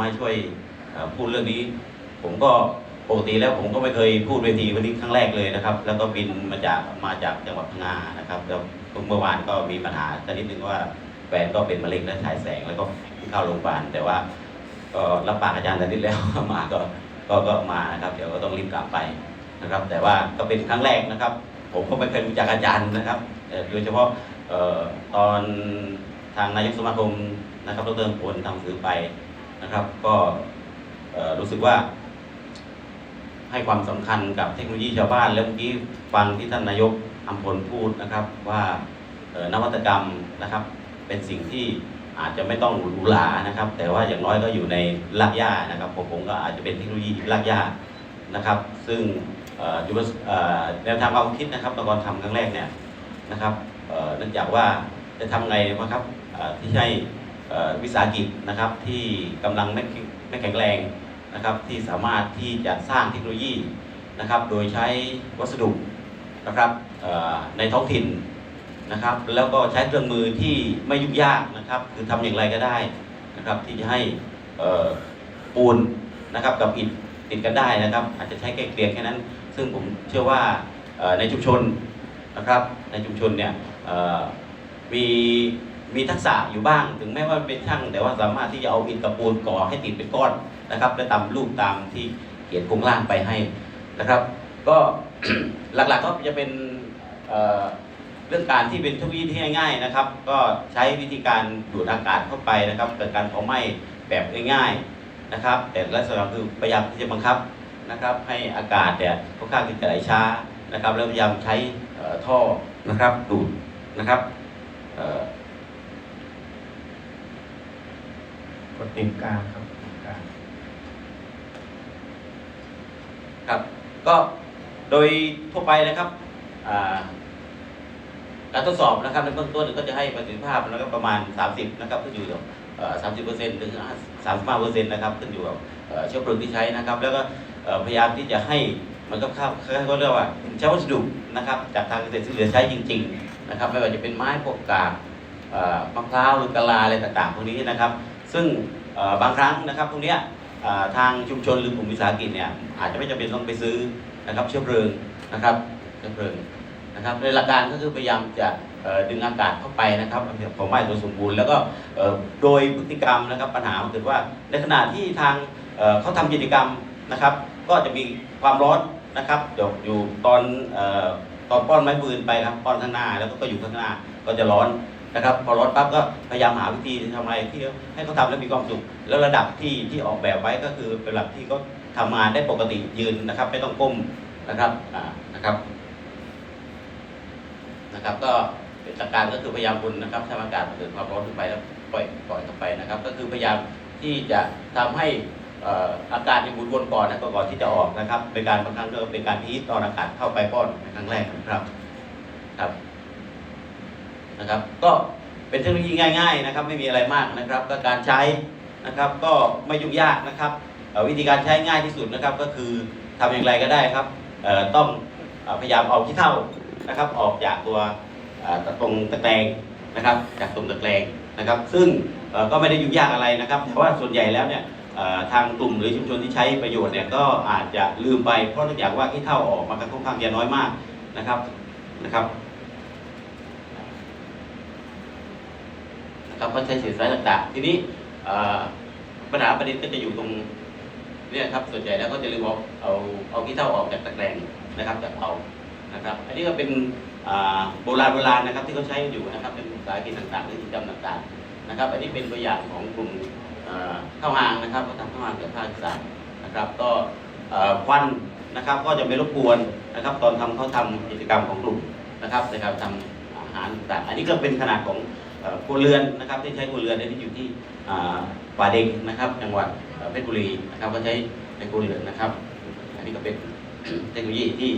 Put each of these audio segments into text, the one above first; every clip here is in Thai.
มาให้ช่วยพูดเรื่องนี้ ผมก็ปกติแล้วผมก็ไม่เคยพูดเวทีวันนี้ครั้งแรกเลยนะครับ แล้วก็บินมาจากมาจากจังหวัดพังงานะครับแล้วเมื่อวานก็มีปัญหาชนิดหนึ่งว่าแฟนก็เป็นมะเร็งและฉายแสงแล้วก็เข้าโรงพยาบาลแต่ว่าก็รับปากอาจารย์ชนิดแล้วมาก็ก็ก็มานะครับเดี๋ยวก็ต้องรีบกลับไปนะครับ แต่ว่าก็เป็นครั้งแรกนะครับ ผมก็ไม่เคยรู้จักอาจารย์นะครับโดยเฉพาะออตอนทางนายกสมาคมนะครับดรพลทำหนังสือไป นะครับ ก็รู้สึกว่า ให้ความสำคัญกับเทคโนโลยีชาวบ้าน แล้วเมื่อกี้ฟังที่ท่านนายกอัมพลพูดนะครับ ว่านวัตกรรมนะครับ เป็นสิ่งที่อาจจะไม่ต้องหรูหรานะครับ แต่ว่าอย่างน้อยก็อยู่ในรากหญ้านะครับผมผมก็อาจจะเป็นเทคโนโลยีรากหญ้านะครับ ซึ่งแนวทางความคิดนะครับตอนทำครั้งแรกเนี่ยนะครับเนื่องจากว่าจะทำไงนะครับที่ให้ วิสาหกิจนะครับที่กำลังไม่แข็งแรงนะครับที่สามารถที่จะสร้างเทคโนโลยีนะครับโดยใช้วัสดุนะครับในท้องถิ่นนะครับแล้วก็ใช้เครื่องมือที่ไม่ยุ่งยากนะครับคือทำอย่างไรก็ได้นะครับที่จะให้ปูนนะครับกับอิฐติดกันได้นะครับ อาจจะใช้แค่เกลียแค่นั้น ซึ่งผมเชื่อว่าในชุมชนนะครับในชุมชนเนี่ยมี มีทักษะอยู่บ้าง ถึงแม้ว่าเป็นช่าง แต่ว่าสามารถที่จะเอาอิฐกับปูนก่อให้ติดเป็นก้อนนะครับและตามรูปตามที่เขียนโครงร่างไปให้นะครับ ก็หลักๆก็จะเป็นเเรื่องการที่เป็นทคโนโลยีที่ง่ายๆนะครับ ก็ใช้วิธีการดูดอากาศเข้าไปนะครับเกิดการเผาไหม้แบบง่ายๆนะครับ แต่ลักษณะคือพยายามที่จะบังคับนะครับ ให้อากาศเนี่ยค่อนข้างที่จะไหลช้านะครับ แล้วพยายามใช้ท่อนะครับดูดนะครับเอ่อ กดติ่งกลางครับติ่งกลางครับ ก็โดยทั่วไปนะครับการทดสอบนะครับในเบื้องต้นก็จะให้ประสิทธิภาพแล้วก็ประมาณ 30 นะครับขึ้นอยู่กับสามสิบเปอร์เซ็นต์ถึงสามสิบห้าเปอร์เซ็นต์นะครับขึ้นอยู่กับเชื้อเพลิงที่ใช้นะครับ แล้วก็พยายามที่จะให้มันก็เข้าเขาเรียกว่าใช้วัสดุนะครับ จากทางเกษตรที่เหลือใช้จริง ๆ นะครับ ไม่ว่าจะเป็นไม้พวกกาบมะพร้าวหรือกะลาอะไรต่างๆพวกนี้นะครับ ซึ่ง บางครั้งนะครับพวกเนี้ทางชุมชนหรือกลุ่มวิสาหกิจเนี่ยอาจจะไม่จำเป็นต้องไปซื้อนะครับเชื้อเพลิงนะครับเชื้อเพลิงนะครับในหลักการก็คือพยายามจะดึงอากาศเข้าไปนะครับของไม้โดยสมบูรณ์แล้วก็โดยพฤติกรรมนะครับปัญหามันคือว่าในขณะที่ทางเเขาทำกิจกรรมนะครับ ก็จะมีความร้อนนะครับอยู่ตอนออตอนป้อนไม้ปืนไปครับป้อนข้างหน้าแล้วก็อยู่ข้างหน้าก็จะร้อน นะครับพอร้อนปั๊บก็พยายามหาวิธีทำอะไรที่ให้เขาทำแล้วมีความสุข แล้วระดับที่ที่ออกแบบไว้ก็คือเป็นระดับที่เขาทำงานได้ปกติยืนนะครับ ไม่ต้องก้มนะครับอ่านะครับนะครับ ก็เป็นหลักการก็คือพยายามบุนนะครับทำอากาศเกิดความร้อนขึ้นไปแล้วปล่อยปล่อยเข้าไปนะครับ ก็คือพยายามที่จะทำให้อากาศที่หมุนวนก่อนนะก่อนที่จะออกนะครับ เป็นการบางครั้งก็เป็นการพีทตอนอากาศเข้าไปป้อนครั้งแรกนะครับครับ นะครับ ก็เป็นเทคโนโลยีง่าย ๆ นะครับ ไม่มีอะไรมากนะครับก็การใช้นะครับก็ไม่ยุ่งยากนะครับวิธีการใช้ง่ายที่สุดนะครับ ก็คือทำอย่างไรก็ได้ครับต้องอพยายามเอาขี้เถ้านะครับ ออกจากตัวตรงตะแกรงนะครับ จากตรงตะแกรงนะครับ ซึ่งก็ไม่ได้ยุ่งยากอะไรนะครับ แต่ว่าส่วนใหญ่แล้วเนี่ยทางกลุ่มหรือชุมชนที่ใช้ประโยชน์เนี่ยก็อาจจะลืมไปเพราะเนื่องจากว่าขี้เถ้าออกมาค่อนข้างจะน้อยมากนะครับนะครับ นะครับก็ใช้สื่อสารต่างๆ ทีนี้ปัญหาประเด็นก็จะอยู่ตรงเนี่ยครับส่วนใหญ่แล้วก็จะลืมเอาเอาเอาขี้เถ้าออกจากตะแกรงนะครับจากเตานะครับ อันนี้ก็เป็นโบราณโบราณนะครับที่เขาใช้อยู่นะครับเป็นสายกิจต่างๆหรือกิจกรรมต่างๆนะครับ อันนี้เป็นตัวอย่างของกลุ่มข้าวหางนะครับก็ทำข้าวหางเกี่ยวกับภาคอีสานนะครับ ก็ควันนะครับ ก็จะไม่รบกวนนะครับ ตอนทำเขาทำกิจกรรมของกลุ่มนะครับในการทำอาหารต่างอันนี้ก็เป็นขนาดของ ครัวเรือนนะครับที่ใช้ครัวเรือนเนี่ยที่อยู่ที่ป่าเด็กนะครับจังหวัดเพชรบุรีนะครับก็ใช้ในครัวเรือนนะครับ อันนี้ก็เป็นเทคโนโลยีที่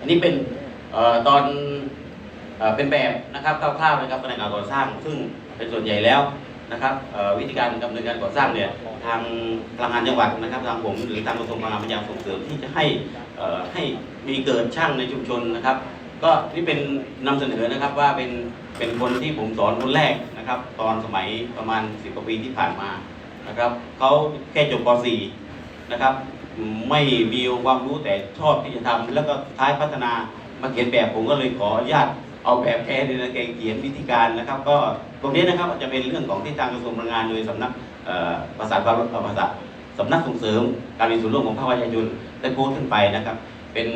อันนี้เป็นอตอนเอ่อเป็นแบบนะครับคร่าวๆนะครับในการก่อสร้าง ซึ่งเป็นส่วนใหญ่แล้วนะครับวิธีการดำเนินการก่อสร้างเนี่ยทางพลังงานจังหวัดนะครับทางผมหรือทางกระทรวงพลังงานพยายามส่งเสริมที่จะให้ให้มีเกิดช่างในชุมชนนะครับ ก็นี่เป็นนำเสนอนะครับว่าเป็น เป็นคนที่ผมสอนคนแรกนะครับ ตอนสมัยประมาณสิบกว่าปีที่ผ่านมานะครับเขาแค่จบป .4 นะครับไม่มีความรู้แต่ชอบที่จะทำแล้วก็ท้ายพัฒนามาเขียนแบบผมก็เลยขออนุญาตเอาแบบแกในนะแกเขียนวิธีการนะครับ ก็ตรงนี้นะครับจะเป็นเรื่องของที่ทางกระทรวงพลังงานโดยสำนักภาษาความภาษาสำนักส่งเสริมการมีส่วนร่วมของภาคประชาชนได้โพสต์ขึ้นไปนะครับ เป็น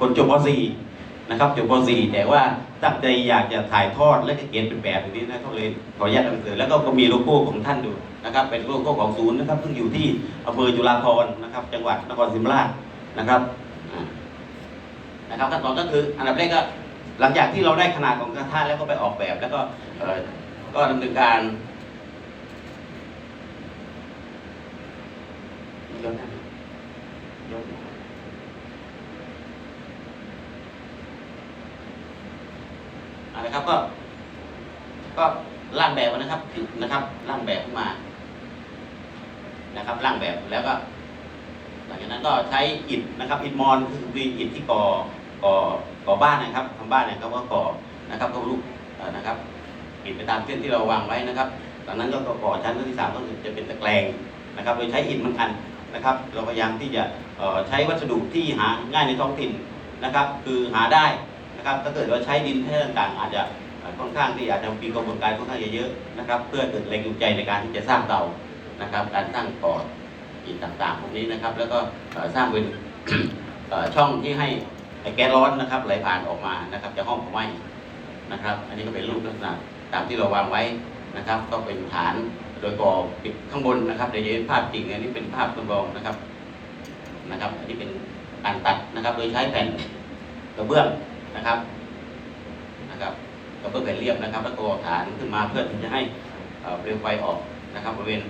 คนจบป .4 นะครับจบป .4 แต่ว่า ตั้งใจอยากจะถ่ายทอดและจะเขียนเป็นแบบอย่างนี้นะก็เลยขออนุญาตนำเสนอแล้วก็มีโลโก้ของท่านอยู่นะครับ เป็นโลโก้ของศูนย์นะครับซึ่งอยู่ที่อำเภอจุฬาภรณ์นะครับ จังหวัดนครศรีธรรมราชนะครับนะครับขั้นตอนก็คืออันดับแรกก็หลังจากที่เราได้ขนาดของกระทะแล้วก็ไปออกแบบ แล้วก็ก็ดำเนินการย้อนหน้าย้อน นะนะครับก็ ก็ร่างแบบนะครับนะครับร่างแบบขึ้นมา นะครับร่างแบบแล้วก็ หลังจากนั้นก็ใช้อิฐนะครับอิฐมอนคืออิฐที่ก่อก่อก่อบ้านนะครับทำบ้านเนี่ยเขาก็ก่อนะครับก็ลูกนะครับอิฐไปตามเส้นที่เราวางไว้นะครับจากนั้นก็ก่อชั้นที่สามก็คือจะเป็นตะแกรงนะครับ โดยใช้อิฐมือนกันนะครับ เราพยายามที่จะใช้วัสดุที่หาง่ายในท้องถิ่นนะครับ คือหาได้ นะครับถ้าเกิดว่าใช้ดินแท่ต่างๆ อาจจะค่อนข้างที่อาจจะมีกระบวนการค่อนข้างเยอะๆนะครับ เพื่อเกิดแรงจูงใจในการที่จะสร้างเตานะครับ การสร้างก่ออิฐต่างๆพวกนี้นะครับ แล้วก็สร้างเป็นช่องที่ให้แก๊สร้อนนะครับไหลผ่านออกมานะครับจากห้องเผาไหม้นะครับ อันนี้ก็เป็นรูปลักษณะตามที่เราวางไว้นะครับ ก็เป็นฐานโดยก่อปิดข้างบนนะครับเดี๋ยวจะเห็นภาพจริงอันนี้เป็นภาพจำลองนะครับนะครับ อันนี้เป็นการตัดนะครับ โดยใช้แผ่นกระเบื้อง นะครับนะครับกระเบื้องแผ่นเรียบนะครับ แล้วก็ฐานขึ้นมาเพื่อที่จะให้เปลวไฟออกนะครับบริเวณ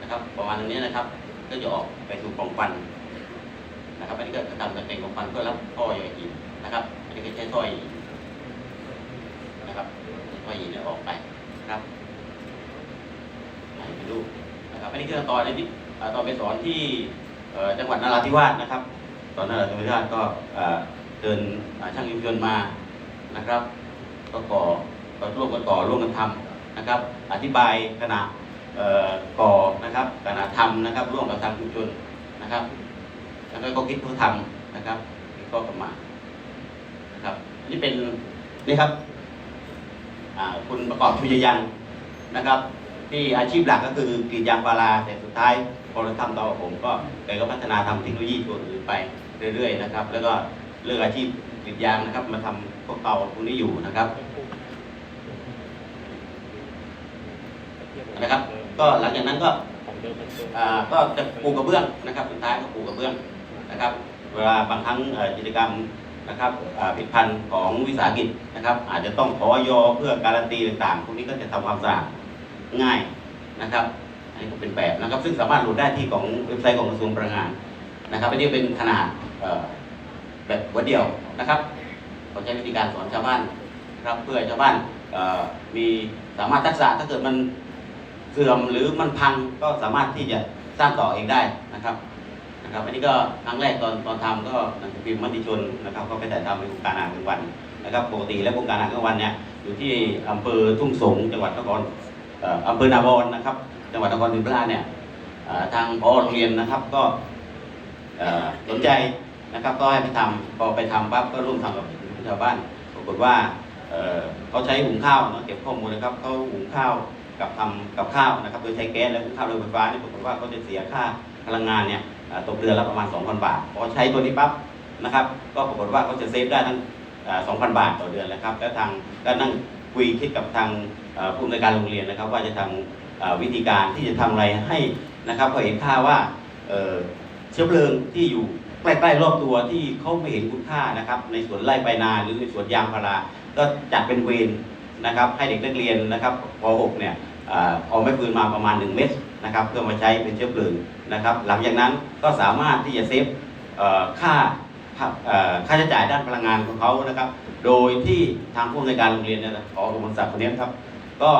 นะครับประมาณนี้นะครับ ก็จะออกไปสู่ปล่องฟันนะครับอันนี้ก็ทำจากเป็นปล่องฟันเพื่อรับท่อยอีกนะครับอันนี้ก็ใช้ท่อยนะครับท่อยอีเนี่ยออกไปนะครับให้เป็นรูนะครับอันนี้คือตอนนี้เอ่ตอนไปสอนที่จังหวัดนราธิวาสนะครับ สอนนราธิวาสก็เอ่อเดินช่างยนต์ยนต์มานะครับก็ก่อก็ร่วมกันก่อร่วมกันทำนะครับ อธิบายขนาดเอ่อก่อนะครับการทำนะครับ ร่วมกับทางชุมชนนะครับ แล้วก็คิดเพื่อทำนะครับก็กลับมานะครับอันนี้เป็นนี่ครับอ่าคุณประกอบชุยยังนะครับ ที่อาชีพหลักก็คือกรีดยางพาราแต่สุดท้ายพอเราทำต่อผมก็แกก็พัฒนาทำเทคโนโลยีตัวอื่นไปเรื่อยๆนะครับ แล้วก็เลือกอาชีพกรีดยางนะครับ มาทำพวกเตาพวกนี้อยู่นะครับนะครับ ก็หลังจากนั้นก็อ่าก็จะปูกระเบื้องนะครับ สุดท้ายก็ปูกระเบื้องนะครับ เวลาบางครั้งกิจกรรมนะครับอ่าผลิตภัณฑ์ของวิสาหกิจนะครับ อาจจะต้องขอยอเพื่อการันตีต่างๆพวกนี้ก็จะทำความสะอาด ง่ายนะครับ อันนี้ก็เป็นแบบนะครับ ซึ่งสามารถโหลดได้ที่ของเว็บไซต์ของกระทรวงพลังงานนะครับอันนี้เป็นขนาดแบบหัวเดียวนะครับเราใช้วิธีการสอนชาวบ้านนะครับเพื่อให้ชาวบ้านมีสามารถทักษะถ้าเกิดมันเสื่อมหรือมันพังก็สามารถที่จะสร้างต่อเองได้นะครับนะครับอันนี้ก็ครั้งแรกตอนตอนทำก็หนังสือพิมพ์มติชนนะครับ ก็ไปถ่ทำในโครงการอ่านกลางวันนะครับปกติแล้วโครงการอ่านกลางวันเนี่ยอยู่ที่อำเภอทุ่งสงจังหวัดนคร อำเภอนาบอนนะครับ จังหวัดนครศรีธรรมราชเนี่ยทางพอโรงเรียนนะครับก็สนใจนะครับก็ให้ไปทำพอไปทำปั๊บก็ร่วมทำกับชาวบ้านปรากฏว่าเขาใช้หุงข้าวเนาะเก็บข้อมูลนะครับเขาหุงข้าวกับทำกับข้าวนะครับโดยใช้แก๊สและข้าวโดยไฟฟ้าเนี่ยปรากฏว่าเขาจะเสียค่าพลังงานเนี่ยตกเดือนละประมาณ 2,000 บาทพอใช้ตัวนี้ปั๊บนะครับ ก็ปรากฏว่าเขาจะเซฟได้ทั้งอ่า2,000 บาทต่อเดือนแล้วครับแล้วทางก็นั่ง คุยคิดกับทางผู้อำนวยการโรงเรียนนะครับ ว่าจะทำอ่าวิธีการที่จะทำอะไรให้นะครับพอเห็นค่าว่าเชื้อเพลิงที่อยู่ใกล้ๆรอบตัวที่เขาไม่เห็นคุณค่านะครับ ในสวนไร่ไปนาหรือในสวนยางพารา ก็จัดเป็นเวรนะครับ ให้เด็กนักเรียนนะครับป .6 เนี่ยเอาไม้ฟืนมาประมาณ 1 เมตรนะครับเพื่อมาใช้เป็นเชื้อเพลิงนะครับ หลังจากนั้นก็สามารถที่จะเซฟค่า ค่าใช้จ่ายด้านพลังงานของเขานะครับ โดยที่ทางผู้อำนวยการโรงเรียนเนี่ยนะขอกมลศักดิ์คนนี้ครับ ก็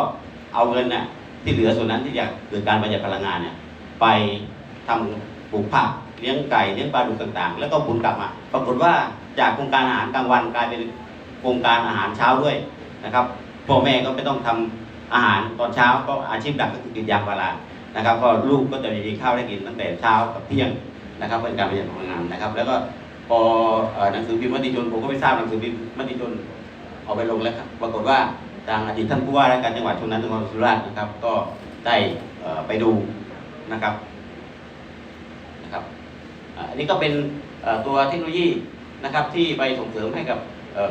เอาเงินน่ะที่เหลือส่วนนั้นที่อยากเกิดการประหยัดพลังงานเนี่ยไปทำปลูกผักเลี้ยงไก่เลี้ยงปลาดุกต่างๆ แล้วก็ผลกลับมา ปรากฏว่าจากโครงการอาหารกลางวันกลายเป็นโครงการอาหารเช้าด้วยนะครับพ่อแม่ก็ไม่ต้องทำอาหารตอนเช้าก็อาชีพหลักก็คือกรีดยางพารานะครับก็ลูกก็จะมีข้าวได้กินตั้งแต่เช้ากับเที่ยงนะครับเป็นการประหยัดพลังงานนะครับ แล้วก็ พอหนังสือพิมพ์มติชนผมก็ไม่ทราบหนังสือพิมพ์มติชนเอาไปลงแล้วครับปรากฏว่าทางอดีตท่านผู้ว่าราชการจังหวัดชนนั้นจังหวัดสุราษฎร์นะครับ ก็ได้ไปดูนะครับนะครับอันนี้ก็เป็นตัวเทคโนโลยีนะครับที่ไปส่งเสริมให้กับ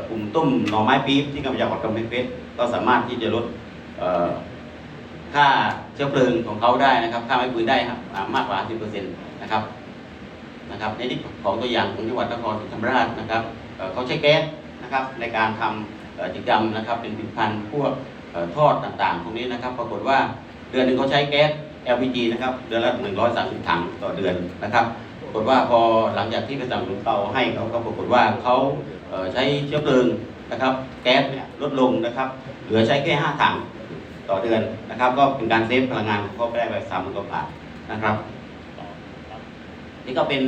กลุ่มต้มหน่อไม้ปี๊บที่กำจัดจังหวัดกำแพงเพชรก็สามารถที่จะลดค่าเชื้อเพลิงของเขาได้นะครับ ค่าไม้ปืนได้ครับอ่ามากกว่า10%นะครับ นะครับในที่ของตัวอย่างของจังหวัดนครศรีธรรมราชนะครับเขาใช้แก๊สนะครับในการทำกิจกรรมนะครับเป็นผลิตภัณฑ์พวกทอดต่างๆพวกนี้นะครับ ปรากฏว่าเดือนหนึ่งเขาใช้แก๊ส LPG นะครับเดือนละ130ถังต่อเดือนนะครับปรากฏว่าพอหลังจากที่ไปสั่งหนุนเตาให้เขาก็ปรากฏว่าเขาใช้เชื้อเพลิงนะครับแก๊สเนี่ยลดลงนะครับเหลือใช้แค่5ถังต่อเดือนนะครับ ก็เป็นการเซฟพลังงานของเขาไปได้ไปสามหมื่นกว่าบาทนะครับ นี่ก็เป็น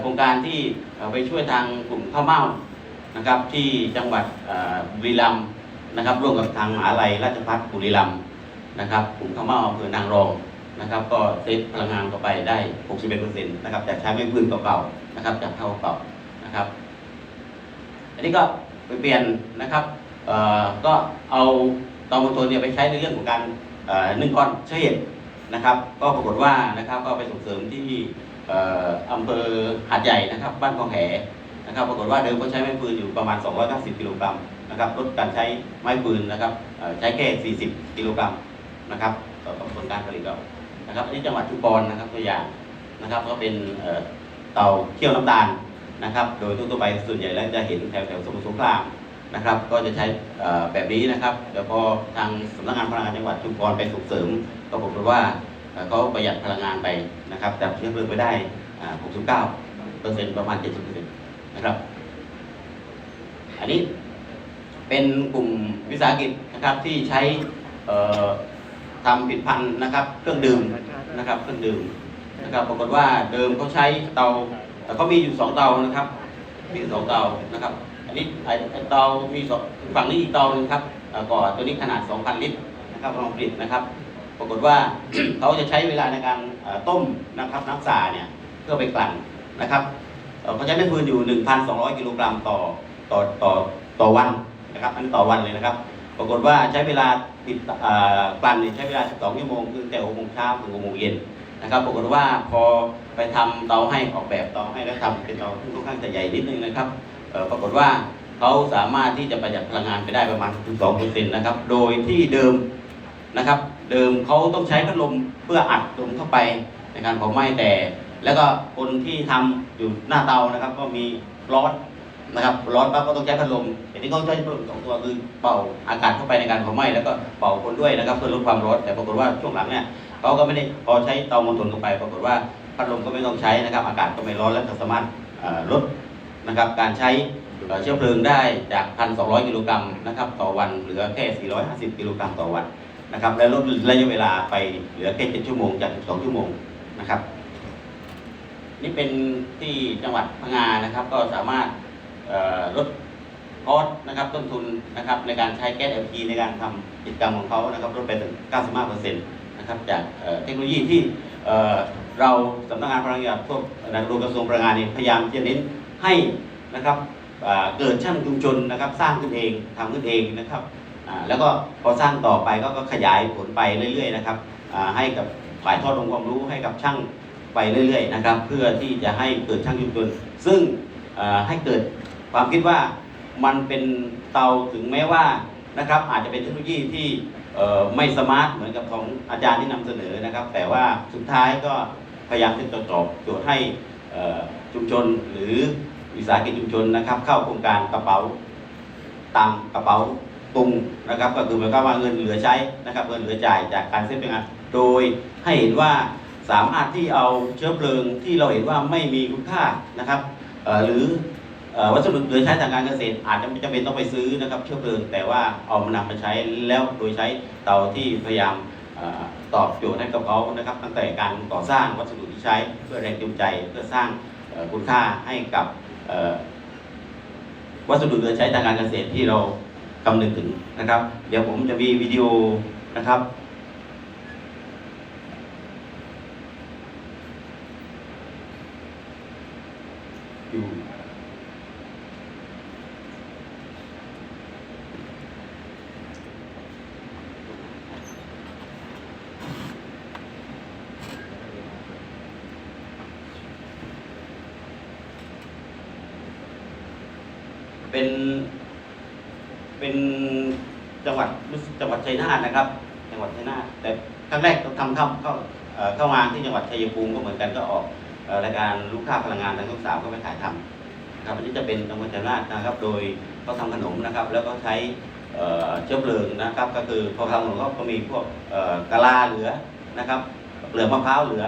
โครงการที่ไปช่วยทางกลุ่มข้าวเม่านะครับที่จังหวัดบุรีรัมย์นะครับร่วมกับทางมหาลัยราชภัฏบุรีรัมย์นะครับกลุ่มข้าวเม่าอำเภอนางรองนะครับ ก็เซฟพลังงานเข้าไปได้ 61%นะครับจากใช้ไม้พื้นเก่าๆนะครับจากเท่าเก่านะครับ อันนี้ก็ไปเปลี่ยนนะครับก็เอาตามอเตอร์เนี่ยไปใช้ในเรื่องของการนึ่งก้อนเชื้อเห็ดนะครับ ก็ปรากฏว่านะครับก็ไปส่งเสริมที่ อำเภอหาดใหญ่นะครับ บ้านคลองแหนะครับปรากฏว่าเดิมเขาใช้ไม้ปืนอยู่ประมาณ290กิโลกรัมนะครับลดการใช้ไม้ปืนนะครับใช้แค่ 40 กิโลกรัมนะครับต่อผลการผลิตเรานะครับอันนี้จังหวัดชุมพรนะครับตัวอย่างนะครับก็เป็นเอ่อเตาเคี่ยวน้ำตาลนะครับ โดยทั่วไปส่วนใหญ่แล้วจะเห็นแถวแถวสมุทรสงครามนะครับ ก็จะใช้แบบนี้นะครับเดี๋ยวพอทางสำนักงานพลังงานจังหวัดชุมพรไปส่งเสริมก็ปรากฏว่า เอ่อเขาประหยัดพลังงานไปนะครับจากเชื้อเพลิงไปได้ 69เปอร์เซ็นต์ประมาณ 70เปอร์เซ็นต์นะครับ อันนี้เป็นกลุ่มวิสาหกิจนะครับที่ใช้ทำผลิตภัณฑ์นะครับเครื่องดื่มนะครับเครื่องดื่มนะครับปรากฏว่าเดิมเขาใช้เตาแต่เขามีอยู่สองเตานะครับ มีสองเตานะครับ อันนี้ไอเตามีสองฝั่งนี้อีกเตานึงครับก่อตัวนี้ขนาด 2,000 ลิตรนะครับลองผลิตนะครับ ปรากฏว่าเขาจะใช้เวลาในการต้มนะครับน้ำสาเนี่ยเพื่อไปกลั่นนะครับเขาใช้ไม้ฟืนอยู่ 1,200 กิโลกรัมต่อต่อต่อต่อวันนะครับอันนี้ต่อวันเลยนะครับ ปรากฏว่าใช้เวลาติดกลั่นใช้เวลา 12 ชั่วโมงคือแต่6โมงเช้าถึง6โมงเย็นนะครับ ปรากฏว่าพอไปทำเตาให้ออกแบบเตาให้แล้วทำเป็นเตาที่ค่อนข้างจะใหญ่นิดนึงนะครับปรากฏว่าเขาสามารถที่จะประหยัดพลังงานไปได้ประมาณ 12เปอร์เซ็นต์นะครับ โดยที่เดิมนะครับ เดิมเขาต้องใช้พัดลมเพื่ออัดลมเข้าไปในการเผาไหม้แต่ แล้วก็คนที่ทำอยู่หน้าเตานะครับ ก็มีร้อนนะครับร้อนปั๊บก็ต้องใช้พัดลมทีนี้เขาใช้พัดลมสองตัวคือเป่าอากาศเข้าไปในการเผาไหม้แล้วก็เป่าคนด้วยนะครับเพื่อลดความร้อนแต่ปรากฏว่าช่วงหลังเนี่ยเขาก็ไม่ได้พอใช้เตามณฑลลงไป ปรากฏว่าพัดลมก็ไม่ต้องใช้นะครับ อากาศก็ไม่ร้อนและก็สามารถลดนะครับการใช้เอ่อเชื้อเพลิงได้จาก 1,200 กิโลกรัมนะครับต่อวันเหลือแค่ 450 กิโลกรัมต่อวัน นะครับ และลดระยะเวลาไปเหลือแค่7ชั่วโมงจาก12ชั่วโมงนะครับ นี่เป็นที่จังหวัดพังงานะครับ ก็สามารถลดคอสนะครับต้นทุนนะครับในการใช้แก๊ส LPG ในการทำกิจกรรมของเขานะครับลดไปถึง 95%นะครับจากเทคโนโลยีที่เราสำนักงานพลังงานทั่วในโรงกระทรวงพลังงานนี่พยายามจะเน้นให้นะครับเกิดช่างชุมชนนะครับสร้างขึ้นเองทำขึ้นเองนะครับ แล้วก็พอสร้างต่อไปก็ก็ขยายผลไปเรื่อยๆนะครับให้กับฝ่ายทอดองค์ความรู้ให้กับช่างไปเรื่อยๆนะครับ เพื่อที่จะให้เกิดช่างชุมชนซึ่งให้เกิดความคิดว่ามันเป็นเตาถึงแม้ว่านะครับอาจจะเป็นเทคโนโลยีที่ไม่สมาร์ทเหมือนกับของอาจารย์ที่นำเสนอนะครับ แต่ว่าสุดท้ายก็พยายามที่จะตอบโจทย์ให้ชุมชนหรือวิสาหกิจชุมชนนะครับ เข้าโครงการกระเป๋าตังกระเป๋า ตุงนะครับก็คือหมายความว่าเงินเหลือใช้นะครับเงินเหลือจ่ายจากการเซ็นเป็นงาน โดยให้เห็นว่าสามารถที่เอาเชื้อเพลิงที่เราเห็นว่าไม่มีคุณค่านะครับหรืออวัสดุเหลือใช้ทางการเกษตร อาจจะไม่จำเป็นต้องไปซื้อนะครับเชื้อเพลิงแต่ว่าเอามานำมาใช้แล้วโดยใช้เตาที่พยายามอตอบโจทย์ให้กับเขานะครับ ตั้งแต่การก่อสร้างวัสดุที่ใช้เพื่อแรงจูงใจเพื่อสร้างคุณค่าให้กับวัสดุเหลือใช้ทางการเกษตรที่เรา คำนึงถึงนะครับ เดี๋ยวผมจะมีวิดีโอนะครับ อยู่เป็น เป็นจังหวัดจังหวัดชัยนาทนะครับ จังหวัดชัยนาทแต่ครั้งแรกทำเข้าเข้าเข้ามาที่จังหวัดชัยภูมิก็เหมือนกันก็ออกรายการลูกค้าพลังงานทางช่องสามก็ไปถ่ายทำครับอันนี้จะเป็นจังหวัดชัยนาทนะครับ โดยเขาทำขนมนะครับ แล้วก็ใช้เชื้อเพลิงนะครับ ก็คือพอทำขนมก็มีพวกกะลาเหลือนะครับเปลือกมะพร้าวเหลือ